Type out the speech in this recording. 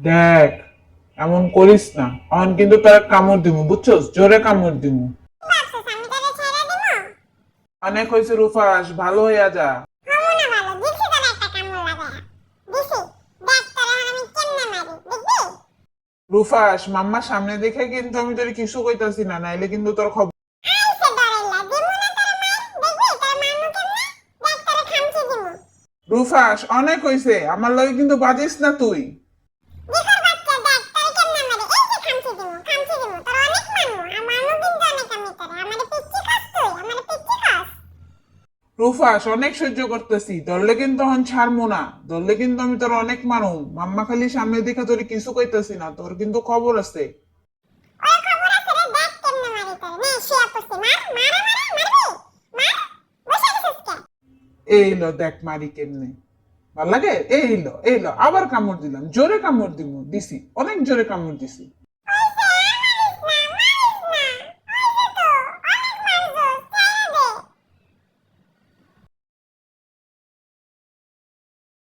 দেখ এমন করিস না। অন কিন্তু তার কামড় দিমু বুঝছস? জোরে কামড় দিমু। অনেক হয়েছে রুফাস ভালো হইয়া যা। রুফাস মাম্মা সামনে দেখে কিন্তু আমি তোর কিছু কইতাছি না নাইলে কিন্তু তোর খবর রুফাস অনেক হইছে আমার লগে কিন্তু বাজিস না তুই। রুফাস অনেক সহ্য করতেছি। ধরলে কিন্তু ছাড়মু না। ধরলে কিন্তু আমি তোর অনেক মাম্মা খালি সামনে দেখে তোর কিছু কইতাছি না তোর কিন্তু খবর আছে। এই লো দেখ মারি কেমনে। ভালো লাগে? এই লো এই লো আবার কামড় দিলাম। জোরে কামড় দিমু দিছি। অনেক জোরে কামড় দিছি।